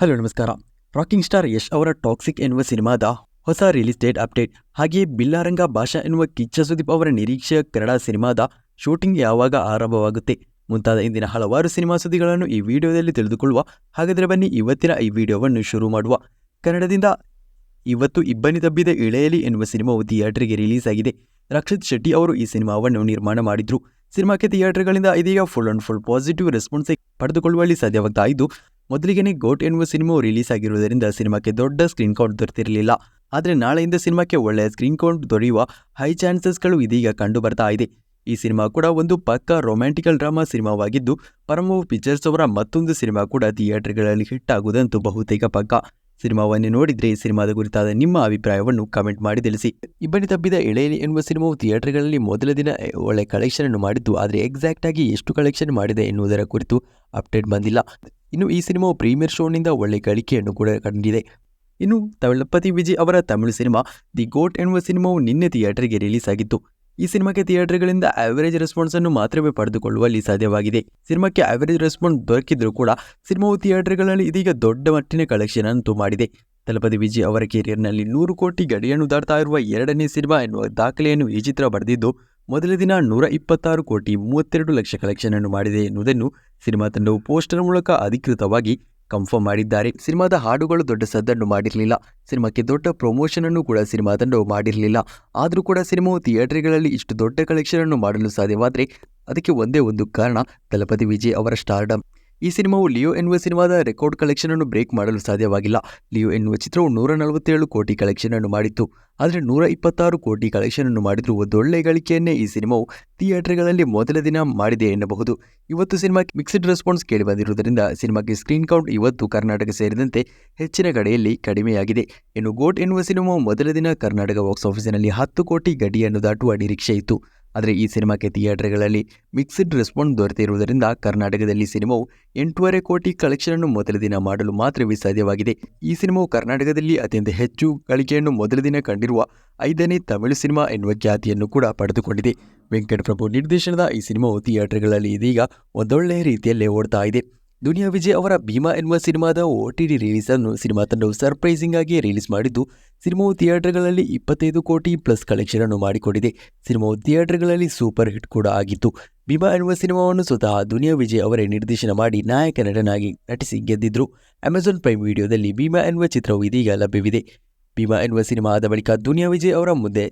Hello, ನಮಸ್ಕಾರ. Rocking star Yash ಅವರ toxic ಎನ್ನುವ ಸಿನಿಮಾದ ಹೊಸ ರಿಲೀಸ್ ಡೇಟ್ ಅಪ್ಡೇಟ್ ಹಾಗೆಯೇ ಬಿಲ್ಲಾರಂಗ ಭಾಷಾ ಎನ್ನುವ ಕಿಚ್ಚ ಸುದೀಪ್ ಅವರ ನಿರೀಕ್ಷೆಯ ಕನ್ನಡ ಸಿನಿಮಾದ ಶೂಟಿಂಗ್ ಯಾವಾಗ ಆರಂಭವಾಗುತ್ತೆ? ಮುಂತಾದ ಇಂದಿನ ಹಲವಾರು ಸಿನಿಮಾ ಸುದ್ದಿಗಳನ್ನು ಈ ವಿಡಿಯೋದಲ್ಲಿ ತಿಳಿದುಕೊಳ್ಳುವ ಹಾಗಾದರೆ ಬನ್ನಿ ಇವತ್ತಿನ ಈ ವಿಡಿಯೋವನ್ನು ಶುರು ಮಾಡುವ. ಕನ್ನಡದಿಂದ ಇವತ್ತು ಇಬ್ಬನಿ ತಬ್ಬಿದ ಇಳೆಯಲಿ ಎನ್ನುವ ಸಿನಿಮಾವು ಥಿಯೇಟರ್ಗೆ ರಿಲೀಸ್ ಆಗಿದೆ. ರಕ್ಷಿತ್ ಶೆಟ್ಟಿ ಅವರು ಈ ಸಿನಿಮಾವನ್ನು ನಿರ್ಮಾಣ ಮಾಡಿದ್ರು. ಸಿನಿಮಾಕ್ಕೆ ಥಿಯೇಟರ್ಗಳಿಂದ ಇದೀಗ full and full positive response ಪಡೆದುಕೊಳ್ಳುವಲ್ಲಿ ಸಾಧ್ಯವಾಗ್ತಾ ಇದ್ದು ಮೊದಲಿಗೆನೇ ಗೋಟ್ ಎನ್ನುವ ಸಿನಿಮಾವು ರಿಲೀಸ್ ಆಗಿರುವುದರಿಂದ ಸಿನಿಮಾಕ್ಕೆ ದೊಡ್ಡ ಸ್ಕ್ರೀನ್ ಕೌಂಟ್ ದೊರೆತಿರಲಿಲ್ಲ. ಆದರೆ ನಾಳೆಯಿಂದ ಸಿನಿಮಾಕ್ಕೆ ಒಳ್ಳೆಯ ಸ್ಕ್ರೀನ್ ಕೌಂಟ್ ದೊರೆಯುವ ಹೈ ಚಾನ್ಸಸ್ಗಳು ಇದೀಗ ಕಂಡು ಬರ್ತಾ ಇದೆ. ಈ ಸಿನಿಮಾ ಕೂಡ ಒಂದು ಪಕ್ಕಾ ರೊಮ್ಯಾಂಟಿಕಲ್ ಡ್ರಾಮಾ ಸಿನಿಮಾವಾಗಿದ್ದು ಪರಮವು ಪಿಕ್ಚರ್ಸ್ ಅವರ ಮತ್ತೊಂದು ಸಿನಿಮಾ ಕೂಡ ಥಿಯೇಟರ್ಗಳಲ್ಲಿ ಹಿಟ್ ಆಗುವುದಂತೂ ಬಹುತೇಕ ಪಕ್ಕ. ಸಿನಿಮಾವನ್ನು ನೋಡಿದ್ರೆ ಈ ಸಿನಿಮಾದ ಕುರಿತಾದ ನಿಮ್ಮ ಅಭಿಪ್ರಾಯವನ್ನು ಕಮೆಂಟ್ ಮಾಡಿ ತಿಳಿಸಿ. ಇಬ್ಬನಿ ತಬ್ಬಿದ ಎಳೆಯಲಿ ಎನ್ನುವ ಸಿನಿಮಾವು ಥಿಯೇಟರ್ಗಳಲ್ಲಿ ಮೊದಲ ದಿನ ಒಳ್ಳೆ ಕಲೆಕ್ಷನ್ ಅನ್ನು ಮಾಡಿದ್ದು, ಆದರೆ ಎಕ್ಸಾಕ್ಟ್ ಆಗಿ ಎಷ್ಟು ಕಲೆಕ್ಷನ್ ಮಾಡಿದೆ ಎನ್ನುವುದರ ಕುರಿತು ಅಪ್ಡೇಟ್ ಬಂದಿಲ್ಲ. ಇನ್ನು ಈ ಸಿನಿಮಾ ಪ್ರೀಮಿಯರ್ ಶೋನಿಂದ ಒಳ್ಳೆ ಗಳಿಕೆಯನ್ನು ಕೂಡ ಕಂಡಿದೆ. ಇನ್ನು ತಳಪತಿ ವಿಜಯ್ ಅವರ ತಮಿಳು ಸಿನಿಮಾ ದಿ ಗೋಟ್ ಎನ್ನುವ ಸಿನಿಮಾವು ನಿನ್ನೆ ಥಿಯೇಟರ್ಗೆ ರಿಲೀಸ್ ಆಗಿತ್ತು. ಈ ಸಿನಿಮಾಕ್ಕೆ ಥಿಯೇಟರ್ಗಳಿಂದ ಆವರೇಜ್ ರೆಸ್ಪಾನ್ಸ್ ಅನ್ನು ಮಾತ್ರವೇ ಪಡೆದುಕೊಳ್ಳುವಲ್ಲಿ ಸಾಧ್ಯವಾಗಿದೆ. ಸಿನಿಮಾಕ್ಕೆ ಆವರೇಜ್ ರೆಸ್ಪಾನ್ಸ್ ದೊರಕಿದ್ರೂ ಕೂಡ ಸಿನಿಮಾವು ಥಿಯೇಟರ್ಗಳಲ್ಲಿ ಇದೀಗ ದೊಡ್ಡ ಮಟ್ಟಿನ ಕಲೆಕ್ಷನ್ ಅಂತೂ ಮಾಡಿದೆ ತಲಪತಿ ವಿಜಯ್ ಅವರ ಕೆರಿಯರ್ನಲ್ಲಿ ನೂರು ಕೋಟಿ ಗಡಿಯನ್ನು ದಾಟ್ತಾ ಇರುವ ಎರಡನೇ ಸಿನಿಮಾ ಎನ್ನುವ ದಾಖಲೆಯನ್ನು ಈ ಚಿತ್ರ ಬರೆದಿದ್ದು ಮೊದಲ ದಿನ ನೂರ ಇಪ್ಪತ್ತಾರು ಕೋಟಿ ಮೂವತ್ತೆರಡು ಲಕ್ಷ ಕಲೆಕ್ಷನ್ ಅನ್ನು ಮಾಡಿದೆ ಎನ್ನುವುದನ್ನು ಸಿನಿಮಾ ತಂಡವು ಪೋಸ್ಟರ್ ಮೂಲಕ ಅಧಿಕೃತವಾಗಿ ಕನ್ಫರ್ಮ್ ಮಾಡಿದ್ದಾರೆ. ಸಿನಿಮಾದ ಹಾಡುಗಳು ದೊಡ್ಡ ಸದ್ದನ್ನು ಮಾಡಿರಲಿಲ್ಲ. ಸಿನಿಮಾಕ್ಕೆ ದೊಡ್ಡ ಪ್ರಮೋಷನ್ ಅನ್ನು ಕೂಡ ಸಿನಿಮಾ ತಂಡವು ಮಾಡಿರಲಿಲ್ಲ. ಆದರೂ ಕೂಡ ಸಿನಿಮಾವು ಥಿಯೇಟರ್ಗಳಲ್ಲಿ ಇಷ್ಟು ದೊಡ್ಡ ಕಲೆಕ್ಷನ್ ಅನ್ನು ಮಾಡಲು ಸಾಧ್ಯವಾದರೆ ಅದಕ್ಕೆ ಒಂದೇ ಒಂದು ಕಾರಣ, ದಳಪತಿ ವಿಜಯ್ ಅವರ ಸ್ಟಾರ್ಡಮ್ ಈ ಸಿನಿಮಾವು ಲಿಯೋ ಎನ್ನುವ ಸಿನಿಮಾದ ರೆಕಾರ್ಡ್ ಕಲೆಕ್ಷನ್ ಅನ್ನು ಬ್ರೇಕ್ ಮಾಡಲು ಸಾಧ್ಯವಾಗಿಲ್ಲ. ಲಿಯೋ ಎನ್ನುವ ಚಿತ್ರವು ನೂರ ನಲವತ್ತೇಳು ಕೋಟಿ ಕಲೆಕ್ಷನ್ ಅನ್ನು ಮಾಡಿತ್ತು. ಆದರೆ ನೂರ ಇಪ್ಪತ್ತಾರು ಕೋಟಿ ಕಲೆಕ್ಷನ್ ಅನ್ನು ಮಾಡಿದರೂ ಒಂದೊಳ್ಳೆ ಗಳಿಕೆಯನ್ನೇ ಈ ಸಿನಿಮಾವು ಥಿಯೇಟರ್ಗಳಲ್ಲಿ ಮೊದಲ ದಿನ ಮಾಡಿದೆ ಎನ್ನಬಹುದು. ಇವತ್ತು ಸಿನಿಮಾಕ್ಕೆ ಮಿಕ್ಸ್ಡ್ ರೆಸ್ಪಾನ್ಸ್ ಕೇಳಿ ಬಂದಿರುವುದರಿಂದ ಸಿನಿಮಾಕ್ಕೆ ಸ್ಕ್ರೀನ್ ಕೌಂಟ್ ಇವತ್ತು ಕರ್ನಾಟಕ ಸೇರಿದಂತೆ ಹೆಚ್ಚಿನ ಕಡೆಯಲ್ಲಿ ಕಡಿಮೆಯಾಗಿದೆ. ಇನ್ನು ಗೋಟ್ ಎನ್ನುವ ಸಿನಿಮಾವು ಮೊದಲ ದಿನ ಕರ್ನಾಟಕ ಬಾಕ್ಸ್ ಆಫೀಸಿನಲ್ಲಿ ಹತ್ತು ಕೋಟಿ ಗಡಿಯನ್ನು ದಾಟುವ ನಿರೀಕ್ಷೆ ಇತ್ತು. ಆದರೆ ಈ ಸಿನಿಮಾಕ್ಕೆ ಥಿಯೇಟರ್ಗಳಲ್ಲಿ ಮಿಕ್ಸ್ಡ್ ರೆಸ್ಪಾನ್ಸ್ ದೊರೆತಿರುವುದರಿಂದ ಕರ್ನಾಟಕದಲ್ಲಿ ಸಿನಿಮಾವು ಎಂಟೂವರೆ ಕೋಟಿ ಕಲೆಕ್ಷನ್ ಅನ್ನು ಮೊದಲ ದಿನ ಮಾಡಲು ಮಾತ್ರವೇ ಸಾಧ್ಯವಾಗಿದೆ. ಈ ಸಿನಿಮಾವು ಕರ್ನಾಟಕದಲ್ಲಿ ಅತ್ಯಂತ ಹೆಚ್ಚು ಗಳಿಕೆಯನ್ನು ಮೊದಲ ದಿನ ಕಂಡಿರುವ ಐದನೇ ತಮಿಳು ಸಿನಿಮಾ ಎನ್ನುವ ಖ್ಯಾತಿಯನ್ನು ಕೂಡ ಪಡೆದುಕೊಂಡಿದೆ. ವೆಂಕಟಪ್ರಭು ನಿರ್ದೇಶನದ ಈ ಸಿನಿಮಾವು ಥಿಯೇಟರ್ಗಳಲ್ಲಿ ಇದೀಗ ಒಂದೊಳ್ಳೆಯ ರೀತಿಯಲ್ಲೇ ಓಡ್ತಾ ಇದೆ. ದುನಿಯಾ ವಿಜಯ್ ಅವರ ಭೀಮಾ ಎನ್ನುವ ಸಿನಿಮಾದ ಒ ಟಿ ಡಿ ರಿಲೀಸನ್ನು ಸಿನಿಮಾ ತಂಡವು ಸರ್ಪ್ರೈಸಿಂಗ್ ಆಗಿ ರಿಲೀಸ್ ಮಾಡಿದ್ದು ಸಿನಿಮಾವು ಥಿಯೇಟರ್ಗಳಲ್ಲಿ ಇಪ್ಪತ್ತೈದು ಕೋಟಿ ಪ್ಲಸ್ ಕಲೆಕ್ಷನ್ ಅನ್ನು ಮಾಡಿಕೊಂಡಿದೆ. ಸಿನಿಮಾವು ಥಿಯೇಟರ್ಗಳಲ್ಲಿ ಸೂಪರ್ ಹಿಟ್ ಕೂಡ ಆಗಿತ್ತು. ಭೀಮಾ ಎನ್ನುವ ಸಿನಿಮಾವನ್ನು ಸ್ವತಃ ದುನಿಯಾ ವಿಜಯ್ ಅವರೇ ನಿರ್ದೇಶನ ಮಾಡಿ ನಾಯಕ ನಟನಾಗಿ ನಟಿಸಿ ಗೆದ್ದಿದ್ರು. ಅಮೆಜಾನ್ ಪ್ರೈಮ್ ವಿಡಿಯೋದಲ್ಲಿ ಭೀಮಾ ಎನ್ನುವ ಚಿತ್ರವು ಇದೀಗ ಲಭ್ಯವಿದೆ. ಭೀಮಾ ಎನ್ನುವ ಸಿನಿಮಾ ಆದ ಬಳಿಕ ದುನಿಯಾ ವಿಜಯ್ ಅವರ ಮುಂದೆ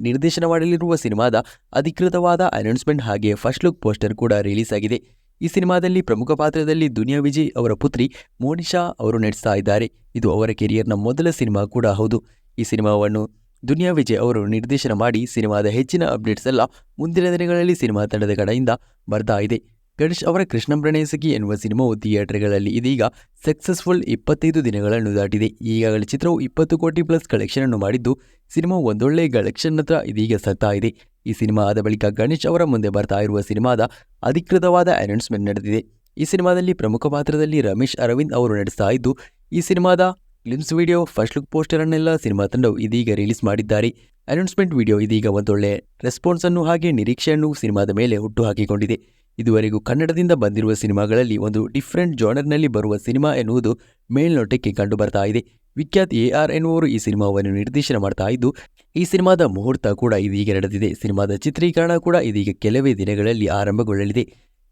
ನಿರ್ದೇಶನ ಮಾಡಲಿರುವ ಸಿನಿಮಾದ ಅಧಿಕೃತವಾದ ಅನೌನ್ಸ್ಮೆಂಟ್ ಹಾಗೆ ಫಸ್ಟ್ ಲುಕ್ ಪೋಸ್ಟರ್ ಕೂಡ ರಿಲೀಸ್ ಆಗಿದೆ. ಈ ಸಿನಿಮಾದಲ್ಲಿ ಪ್ರಮುಖ ಪಾತ್ರದಲ್ಲಿ ದುನಿಯಾ ವಿಜಯ್ ಅವರ ಪುತ್ರಿ ಮೋನಿಶಾ ಅವರು ನಟಿಸ್ತಾ ಇದ್ದಾರೆ. ಇದು ಅವರ ಕೆರಿಯರ್ನ ಮೊದಲ ಸಿನಿಮಾ ಕೂಡ ಹೌದು. ಈ ಸಿನಿಮಾವನ್ನು ದುನಿಯಾ ವಿಜಯ್ ಅವರು ನಿರ್ದೇಶನ ಮಾಡಿ, ಸಿನಿಮಾದ ಹೆಚ್ಚಿನ ಅಪ್ಡೇಟ್ಸ್ ಎಲ್ಲ ಮುಂದಿನ ದಿನಗಳಲ್ಲಿ ಸಿನಿಮಾ ತಂಡದ ಕಡೆಯಿಂದ ಬರ್ತಾ ಇದೆ. ಗಣೇಶ್ ಅವರ ಕೃಷ್ಣಂ ಪ್ರಣಯಸಖಿ ಎನ್ನುವ ಸಿನಿಮಾವು ಥಿಯೇಟರ್ಗಳಲ್ಲಿ ಇದೀಗ ಸಕ್ಸಸ್ಫುಲ್ ಇಪ್ಪತ್ತೈದು ದಿನಗಳನ್ನು ದಾಟಿದೆ. ಈಗಾಗಲೇ ಚಿತ್ರವು ಇಪ್ಪತ್ತು ಕೋಟಿ ಪ್ಲಸ್ ಕಲೆಕ್ಷನ್ ಅನ್ನು ಮಾಡಿದ್ದು, ಸಿನಿಮಾ ಒಂದೊಳ್ಳೆ ಕಲೆಕ್ಷನ್ ಹತ್ರ ಇದೀಗ ಸತ್ತಾ ಇದೆ. ಈ ಸಿನಿಮಾ ಆದ ಬಳಿಕ ಗಣೇಶ್ ಅವರ ಮುಂದೆ ಬರ್ತಾ ಇರುವ ಸಿನಿಮಾದ ಅಧಿಕೃತವಾದ ಅನೌನ್ಸ್ಮೆಂಟ್ ನಡೆದಿದೆ. ಈ ಸಿನಿಮಾದಲ್ಲಿ ಪ್ರಮುಖ ಪಾತ್ರದಲ್ಲಿ ರಮೇಶ್ ಅರವಿಂದ್ ಅವರು ನಡೆಸ್ತಾ ಇದ್ದು, ಈ ಸಿನಿಮಾದ glimpse video first look poster ಅನ್ನೆಲ್ಲ ಸಿನಿಮಾ ತಂಡವು ಇದೀಗ ರಿಲೀಸ್ ಮಾಡಿದ್ದಾರೆ. ಅನೌನ್ಸ್ಮೆಂಟ್ ವಿಡಿಯೋ ಇದೀಗ ಒಂದೊಳ್ಳೆ ರೆಸ್ಪಾನ್ಸ್ ಅನ್ನು ಹಾಗೆ ನಿರೀಕ್ಷೆಯನ್ನು ಸಿನಿಮಾದ ಮೇಲೆ ಹುಟ್ಟು ಹಾಕಿಕೊಂಡಿದೆ. ಇದುವರೆಗೂ ಕನ್ನಡದಿಂದ ಬಂದಿರುವ ಸಿನಿಮಾಗಳಲ್ಲಿ ಒಂದು ಡಿಫ್ರೆಂಟ್ ಜಾನರ್ನಲ್ಲಿ ಬರುವ ಸಿನಿಮಾ ಎನ್ನುವುದು ಮೇಲ್ನೋಟಕ್ಕೆ ಕಂಡುಬರ್ತಾ ಇದೆ. ವಿಖ್ಯಾತ್ ಎ ಆರ್ ಎನ್ನುವರು ಈ ಸಿನಿಮಾವನ್ನು ನಿರ್ದೇಶನ ಮಾಡ್ತಾ ಇದ್ದು, ಈ ಸಿನಿಮಾದ ಮುಹೂರ್ತ ಕೂಡ ಇದೀಗ ನಡೆದಿದೆ. ಸಿನಿಮಾದ ಚಿತ್ರೀಕರಣ ಕೂಡ ಇದೀಗ ಕೆಲವೇ ದಿನಗಳಲ್ಲಿ ಆರಂಭಗೊಳ್ಳಲಿದೆ.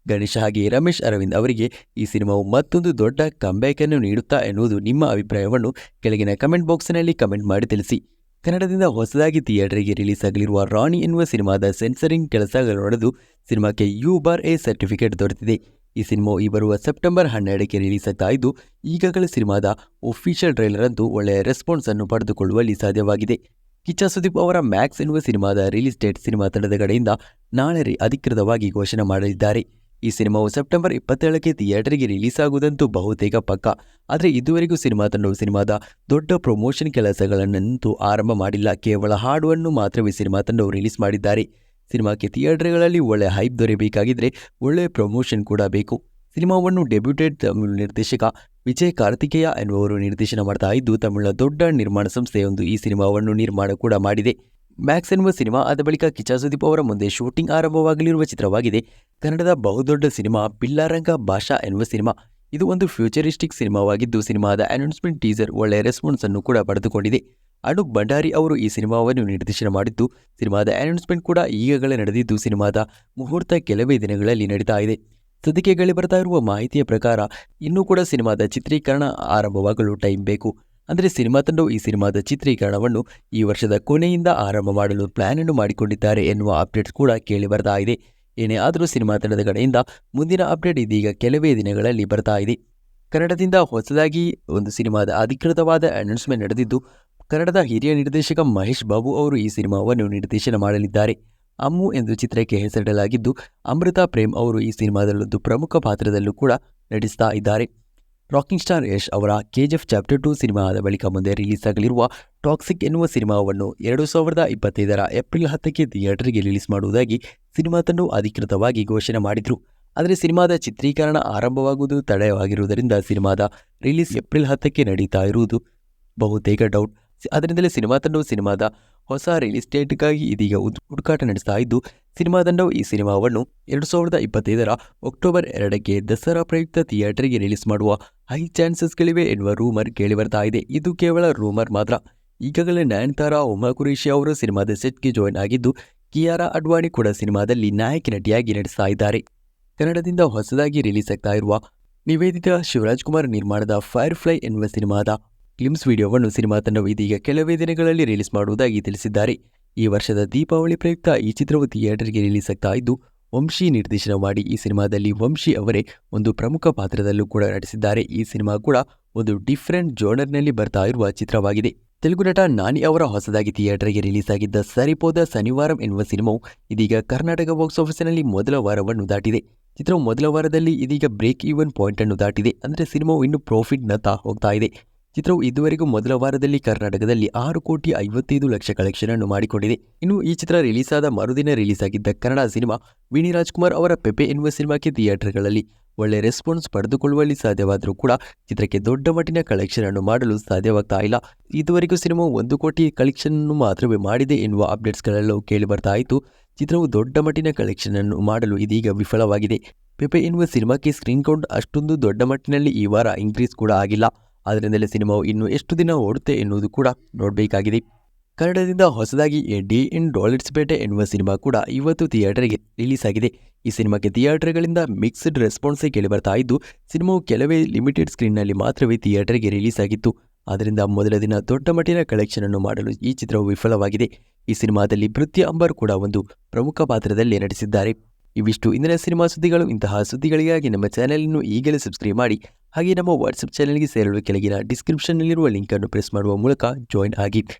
ಗಣೇಶ ಹಾಗೆ ರಮೇಶ್ ಅರವಿಂದ್ ಅವರಿಗೆ ಈ ಸಿನಿಮಾವು ಮತ್ತೊಂದು ದೊಡ್ಡ ಕಂಬ್ಯಾಕ್ ಅನ್ನು ನೀಡುತ್ತಾ ಎನ್ನುವುದು ನಿಮ್ಮ ಅಭಿಪ್ರಾಯವನ್ನು ಕೆಳಗಿನ ಕಮೆಂಟ್ ಬಾಕ್ಸ್ನಲ್ಲಿ ಕಮೆಂಟ್ ಮಾಡಿ ತಿಳಿಸಿ. ಕನ್ನಡದಿಂದ ಹೊಸದಾಗಿ ಥಿಯೇಟರ್ಗೆ ರಿಲೀಸ್ ಆಗಲಿರುವ ರಾಣಿ ಎನ್ನುವ ಸಿನಿಮಾದ ಸೆನ್ಸರಿಂಗ್ ಕೆಲಸಗಳು ನಡೆದು ಸಿನಿಮಾಕ್ಕೆ ಯು ಬಾರ್ ಎ ಸರ್ಟಿಫಿಕೇಟ್ ದೊರೆತಿದೆ. ಈ ಸಿನಿಮಾವು ಈ ಬರುವ ಸೆಪ್ಟೆಂಬರ್ ಹನ್ನೆರಡಕ್ಕೆ ರಿಲೀಸ್ ಆಗ್ತಾ ಇದ್ದು ಈಗಾಗಲೇ ಸಿನಿಮಾದ ಒಫಿಷಿಯಲ್ ಟ್ರೈಲರ್ ಅಂತೂ ಒಳ್ಳೆಯ ರೆಸ್ಪಾನ್ಸ್ ಅನ್ನು ಪಡೆದುಕೊಳ್ಳುವಲ್ಲಿ ಸಾಧ್ಯವಾಗಿದೆ. ಕಿಚ್ಚ ಸುದೀಪ್ ಅವರ ಮ್ಯಾಕ್ಸ್ ಎನ್ನುವ ಸಿನಿಮಾದ ರಿಲೀಸ್ ಡೇಟ್ ಸಿನಿಮಾ ತಂಡದ ಕಡೆಯಿಂದ ನಾಳೆ ಅಧಿಕೃತವಾಗಿ ಘೋಷಣೆ ಮಾಡಲಿದ್ದಾರೆ. ಈ ಸಿನಿಮಾವು ಸೆಪ್ಟೆಂಬರ್ ಇಪ್ಪತ್ತೇಳಕ್ಕೆ ಥಿಯೇಟರ್ಗೆ ರಿಲೀಸ್ ಆಗುವುದಂತೂ ಬಹುತೇಕ ಪಕ್ಕ. ಆದರೆ ಇದುವರೆಗೂ ಸಿನಿಮಾ ತಂಡವು ಸಿನಿಮಾದ ದೊಡ್ಡ ಪ್ರಮೋಷನ್ ಕೆಲಸಗಳನ್ನಂತೂ ಆರಂಭ ಮಾಡಿಲ್ಲ. ಕೇವಲ ಹಾಡುವನ್ನು ಮಾತ್ರವೇ ಸಿನಿಮಾ ತಂಡವು ರಿಲೀಸ್ ಮಾಡಿದ್ದಾರೆ. ಸಿನಿಮಾಕ್ಕೆ ಥಿಯೇಟರ್ಗಳಲ್ಲಿ ಒಳ್ಳೆ ಹೈಪ್ ದೊರೆಯಬೇಕಾಗಿದ್ದರೆ ಒಳ್ಳೆಯ ಪ್ರಮೋಷನ್ ಕೂಡ ಬೇಕು. ಸಿನಿಮಾವನ್ನು ಡೆಬ್ಯೂಟೆಡ್ ತಮಿಳು ನಿರ್ದೇಶಕ ವಿಜಯ್ ಕಾರ್ತಿಕೇಯ ಎನ್ನುವರು ನಿರ್ದೇಶನ ಮಾಡ್ತಾ ಇದ್ದು ತಮಿಳಿನ ದೊಡ್ಡ ನಿರ್ಮಾಣ ಸಂಸ್ಥೆಯೊಂದು ಈ ಸಿನಿಮಾವನ್ನು ನಿರ್ಮಾಣ ಕೂಡ ಮಾಡಿದೆ. ಮ್ಯಾಕ್ಸ್ ಎನ್ನುವ ಸಿನಿಮಾ ಆದ ಬಳಿಕ ಕಿಚ್ಚ ಸುದೀಪ್ ಅವರ ಮುಂದೆ ಶೂಟಿಂಗ್ ಆರಂಭವಾಗಲಿರುವ ಚಿತ್ರವಾಗಿದೆ. ಕನ್ನಡದ ಬಹುದೊಡ್ಡ ಸಿನಿಮಾ ಪಿಲ್ಲಾರಂಗ ಭಾಷಾ ಎನ್ನುವ ಸಿನಿಮಾ ಇದು ಒಂದು ಫ್ಯೂಚರಿಸ್ಟಿಕ್ ಸಿನಿಮಾವಾಗಿದ್ದು ಸಿನಿಮಾದ ಅನೌನ್ಸ್ಮೆಂಟ್ ಟೀಸರ್ ಒಳ್ಳೆಯ ರೆಸ್ಪಾನ್ಸ್ ಅನ್ನು ಕೂಡ ಪಡೆದುಕೊಂಡಿದೆ. ಅನೂಪ್ ಭಂಡಾರಿ ಅವರು ಈ ಸಿನಿಮಾವನ್ನು ನಿರ್ದೇಶನ ಮಾಡಿದ್ದು ಸಿನಿಮಾದ ಅನೌನ್ಸ್ಮೆಂಟ್ ಕೂಡ ಈಗಾಗಲೇ ನಡೆದಿದ್ದು ಸಿನಿಮಾದ ಮುಹೂರ್ತ ಕೆಲವೇ ದಿನಗಳಲ್ಲಿ ನಡೀತಾ ಇದೆ. ಸದ್ಯಕ್ಕೆ ಬರ್ತಾ ಇರುವ ಮಾಹಿತಿಯ ಪ್ರಕಾರ, ಇನ್ನೂ ಕೂಡ ಸಿನಿಮಾದ ಚಿತ್ರೀಕರಣ ಆರಂಭವಾಗಲು ಟೈಮ್ ಬೇಕು. ಅಂದರೆ ಸಿನಿಮಾ ತಂಡವು ಈ ಸಿನಿಮಾದ ಚಿತ್ರೀಕರಣವನ್ನು ಈ ವರ್ಷದ ಕೊನೆಯಿಂದ ಆರಂಭ ಮಾಡಲು ಪ್ಲಾನ್ ಅನ್ನು ಮಾಡಿಕೊಂಡಿದ್ದಾರೆ ಎನ್ನುವ ಅಪ್ಡೇಟ್ಸ್ ಕೂಡ ಕೇಳಿ ಬರ್ತಾ ಇದೆ. ಏನೇ ಆದರೂ ಸಿನಿಮಾ ತಂಡದ ಕಡೆಯಿಂದ ಮುಂದಿನ ಅಪ್ಡೇಟ್ ಇದೀಗ ಕೆಲವೇ ದಿನಗಳಲ್ಲಿ ಬರ್ತಾ ಇದೆ. ಕನ್ನಡದಿಂದ ಹೊಸದಾಗಿ ಒಂದು ಸಿನಿಮಾದ ಅಧಿಕೃತವಾದ ಅನೌನ್ಸ್ಮೆಂಟ್ ನಡೆದಿದ್ದು, ಕನ್ನಡದ ಹಿರಿಯ ನಿರ್ದೇಶಕ ಮಹೇಶ್ ಬಾಬು ಅವರು ಈ ಸಿನಿಮಾವನ್ನು ನಿರ್ದೇಶನ ಮಾಡಲಿದ್ದಾರೆ. ಅಮ್ಮು ಎಂದು ಚಿತ್ರಕ್ಕೆ ಹೆಸರಿಡಲಾಗಿದ್ದು, ಅಮೃತಾ ಪ್ರೇಮ್ ಅವರು ಈ ಸಿನಿಮಾದಲ್ಲೊಂದು ಪ್ರಮುಖ ಪಾತ್ರದಲ್ಲೂ ಕೂಡ ನಟಿಸ್ತಾ ಇದ್ದಾರೆ. ರಾಕಿಂಗ್ ಸ್ಟಾರ್ ಯಶ್ ಅವರ ಕೆಜಿಎಫ್ ಚಾಪ್ಟರ್ ಟು ಸಿನಿಮಾದ ಬಳಿಕ ಮುಂದೆ ರಿಲೀಸ್ ಆಗಲಿರುವ ಟಾಕ್ಸಿಕ್ ಎನ್ನುವ ಸಿನಿಮಾವನ್ನು ಎರಡು ಸಾವಿರದ ಇಪ್ಪತ್ತೈದರ ಏಪ್ರಿಲ್ ಹತ್ತಕ್ಕೆ ಥಿಯೇಟರ್ಗೆ ರಿಲೀಸ್ ಮಾಡುವುದಾಗಿ ಸಿನಿಮಾ ತಂಡ ಅಧಿಕೃತವಾಗಿ ಘೋಷಣೆ ಮಾಡಿದರು. ಆದರೆ ಸಿನಿಮಾದ ಚಿತ್ರೀಕರಣ ಆರಂಭವಾಗುವುದು ತಡೆಯಾಗಿರುವುದರಿಂದ ಸಿನಿಮಾದ ರಿಲೀಸ್ ಏಪ್ರಿಲ್ ಹತ್ತಕ್ಕೆ ನಡೀತಾ ಇರುವುದು ಬಹುತೇಕ ಡೌಟ್ ಅದರಿಂದಲೇ ಸಿನಿಮಾ ತಂಡವು ಸಿನಿಮಾದ ಹೊಸ ರಿಲೀಸ್ ಡೇಟ್ಗಾಗಿ ಇದೀಗ ಹುಡುಕಾಟ ನಡೆಸ್ತಾ ಇದ್ದು, ಸಿನಿಮಾ ತಂಡವು ಈ ಸಿನಿಮಾವನ್ನು ಎರಡು ಸಾವಿರದ ಇಪ್ಪತ್ತೈದರ ಅಕ್ಟೋಬರ್ ಎರಡಕ್ಕೆ ದಸರಾ ಪ್ರಯುಕ್ತ ಥಿಯೇಟರ್ಗೆ ರಿಲೀಸ್ ಮಾಡುವ ಹೈ ಚಾನ್ಸಸ್ಗಳಿವೆ ಎನ್ನುವ ರೂಮರ್ ಕೇಳಿಬರ್ತಾ ಇದೆ. ಇದು ಕೇವಲ ರೂಮರ್ ಮಾತ್ರ. ಈಗಾಗಲೇ ನಯನತಾರಾ ಉಮಾ ಕುರೇಶಿ ಅವರು ಸಿನಿಮಾದ ಸೆಟ್ಗೆ ಜಾಯ್ನ್ ಆಗಿದ್ದು, ಕಿಯಾರಾ ಅಡ್ವಾಣಿ ಕೂಡ ಸಿನಿಮಾದಲ್ಲಿ ನಾಯಕಿ ನಟಿಯಾಗಿ ನಟಿಸ್ತಾ ಇದ್ದಾರೆ. ಕನ್ನಡದಿಂದ ಹೊಸದಾಗಿ ರಿಲೀಸ್ ಆಗ್ತಾ ಇರುವ ನಿವೇದಿತ ಶಿವರಾಜ್ ಕುಮಾರ್ ನಿರ್ಮಾಣದ ಫೈರ್ ಫ್ಲೈ ಎನ್ನುವ ಸಿನಿಮಾದ ಕ್ಲಿಮ್ಸ್ ವಿಡಿಯೋವನ್ನು ಸಿನಿಮಾ ತಂಡವು ಇದೀಗ ಕೆಲವೇ ದಿನಗಳಲ್ಲಿ ರಿಲೀಸ್ ಮಾಡುವುದಾಗಿ ತಿಳಿಸಿದ್ದಾರೆ. ಈ ವರ್ಷದ ದೀಪಾವಳಿ ಪ್ರಯುಕ್ತ ಈ ಚಿತ್ರವು ಥಿಯೇಟರ್ಗೆ ರಿಲೀಸ್ ಆಗ್ತಾ ಇದ್ದು, ವಂಶಿ ನಿರ್ದೇಶನ ಮಾಡಿ ಈ ಸಿನಿಮಾದಲ್ಲಿ ವಂಶಿ ಅವರೇ ಒಂದು ಪ್ರಮುಖ ಪಾತ್ರದಲ್ಲೂ ಕೂಡ ನಟಿಸಿದ್ದಾರೆ. ಈ ಸಿನಿಮಾ ಕೂಡ ಒಂದು ಡಿಫ್ರೆಂಟ್ ಜೋನರ್ನಲ್ಲಿ ಬರ್ತಾ ಇರುವ ಚಿತ್ರವಾಗಿದೆ. ತೆಲುಗು ನಟ ನಾನಿ ಅವರ ಹೊಸದಾಗಿ ಥಿಯೇಟರ್ಗೆ ರಿಲೀಸ್ ಆಗಿದ್ದ ಸರಿಪೋದ ಶನಿವಾರಂ ಎನ್ನುವ ಸಿನಿಮಾವು ಇದೀಗ ಕರ್ನಾಟಕ ಬಾಕ್ಸ್ ಆಫೀಸಿನಲ್ಲಿ ಮೊದಲ ವಾರವನ್ನು ದಾಟಿದೆ. ಚಿತ್ರವು ಮೊದಲ ವಾರದಲ್ಲಿ ಇದೀಗ ಬ್ರೇಕ್ ಈವನ್ ಪಾಯಿಂಟ್ ಅನ್ನು ದಾಟಿದೆ. ಅಂದರೆ ಸಿನಿಮಾವು ಇನ್ನು ಪ್ರಾಫಿಟ್ನತ್ತ ಹೋಗ್ತಾ ಇದೆ. ಚಿತ್ರವು ಇದುವರೆಗೂ ಮೊದಲ ವಾರದಲ್ಲಿ ಕರ್ನಾಟಕದಲ್ಲಿ ಆರು ಕೋಟಿ ಐವತ್ತೈದು ಲಕ್ಷ ಕಲೆಕ್ಷನ್ ಅನ್ನು ಮಾಡಿಕೊಂಡಿದೆ. ಇನ್ನು ಈ ಚಿತ್ರ ರಿಲೀಸ್ ಆದ ಮರುದಿನ ರಿಲೀಸ್ ಆಗಿದ್ದ ಕನ್ನಡ ಸಿನಿಮಾ ವಿನಿ ರಾಜ್ಕುಮಾರ್ ಅವರ ಪೆಪೆ ಎನ್ನುವ ಸಿನಿಮಾಕ್ಕೆ ಥಿಯೇಟರ್ಗಳಲ್ಲಿ ಒಳ್ಳೆ ರೆಸ್ಪಾನ್ಸ್ ಪಡೆದುಕೊಳ್ಳುವಲ್ಲಿ ಸಾಧ್ಯವಾದರೂ ಕೂಡ ಚಿತ್ರಕ್ಕೆ ದೊಡ್ಡ ಮಟ್ಟಿನ ಕಲೆಕ್ಷನ್ ಅನ್ನು ಮಾಡಲು ಸಾಧ್ಯವಾಗ್ತಾ ಇಲ್ಲ. ಇದುವರೆಗೂ ಸಿನಿಮಾ ಒಂದು ಕೋಟಿ ಕಲೆಕ್ಷನ್ ಅನ್ನು ಮಾತ್ರವೇ ಮಾಡಿದೆ ಎನ್ನುವ ಅಪ್ಡೇಟ್ಸ್ಗಳೆಲ್ಲವೂ ಕೇಳಿ ಬರ್ತಾ ಇತ್ತು. ಚಿತ್ರವು ದೊಡ್ಡ ಮಟ್ಟಿನ ಕಲೆಕ್ಷನ್ ಅನ್ನು ಮಾಡಲು ಇದೀಗ ವಿಫಲವಾಗಿದೆ. ಪೆಪೆ ಎನ್ನುವ ಸಿನಿಮಾಕ್ಕೆ ಸ್ಕ್ರೀನ್ ಕೌಂಟ್ ಅಷ್ಟೊಂದು ದೊಡ್ಡ ಮಟ್ಟಿನಲ್ಲಿ ಈ ವಾರ ಇನ್ಕ್ರೀಸ್ ಕೂಡ ಆಗಿಲ್ಲ. ಆದ್ದರಿಂದಲೇ ಸಿನಿಮಾವು ಇನ್ನು ಎಷ್ಟು ದಿನ ಓಡುತ್ತೆ ಎನ್ನುವುದು ಕೂಡ ನೋಡಬೇಕಾಗಿದೆ. ಕನ್ನಡದಿಂದ ಹೊಸದಾಗಿ ಎ ಡಿ ಇನ್ ಡಾಲರ್ಸ್ ಪೇಟೆ ಎನ್ನುವ ಸಿನಿಮಾ ಕೂಡ ಇವತ್ತು ಥಿಯೇಟರ್ಗೆ ರಿಲೀಸ್ ಆಗಿದೆ ಈ ಸಿನಿಮಾಕ್ಕೆ ಥಿಯೇಟರ್ಗಳಿಂದ ಮಿಕ್ಸ್ಡ್ ರೆಸ್ಪಾನ್ಸೇ ಕೇಳಿಬರ್ತಾ ಇದ್ದು, ಸಿನಿಮಾವು ಕೆಲವೇ ಲಿಮಿಟೆಡ್ ಸ್ಕ್ರೀನ್ನಲ್ಲಿ ಮಾತ್ರವೇ ಥಿಯೇಟರ್ಗೆ ರಿಲೀಸ್ ಆಗಿತ್ತು ಆದ್ದರಿಂದ ಮೊದಲ ದಿನ ದೊಡ್ಡ ಮಟ್ಟಿನ ಕಲೆಕ್ಷನ್ ಅನ್ನು ಮಾಡಲು ಈ ಚಿತ್ರವು ವಿಫಲವಾಗಿದೆ. ಈ ಸಿನಿಮಾದಲ್ಲಿ ಪೃಥ್ವಿ ಅಂಬರ್ ಕೂಡ ಒಂದು ಪ್ರಮುಖ ಪಾತ್ರದಲ್ಲಿ ನಟಿಸಿದ್ದಾರೆ. ಇವಿಷ್ಟು ಇಂದಿನ ಸಿನಿಮಾ ಸುದ್ದಿಗಳು, ಇಂತಹ ಸುದ್ದಿಗಳಿಗಾಗಿ ನಮ್ಮ ಚಾನೆಲನ್ನು ಈಗಲೇ ಸಬ್ಸ್ಕ್ರೈಬ್ ಮಾಡಿ. ಹಾಗೆ ನಮ್ಮ ವಾಟ್ಸಪ್ ಚಾನೆಲ್ಗೆ ಸೇರಲು ಕೆಳಗಿನ ಡಿಸ್ಕ್ರಿಪ್ಷನ್ನಲ್ಲಿರುವ ಲಿಂಕನ್ನು ಪ್ರೆಸ್ ಮಾಡುವ ಮೂಲಕ ಜಾಯಿನ್ ಆಗಿ.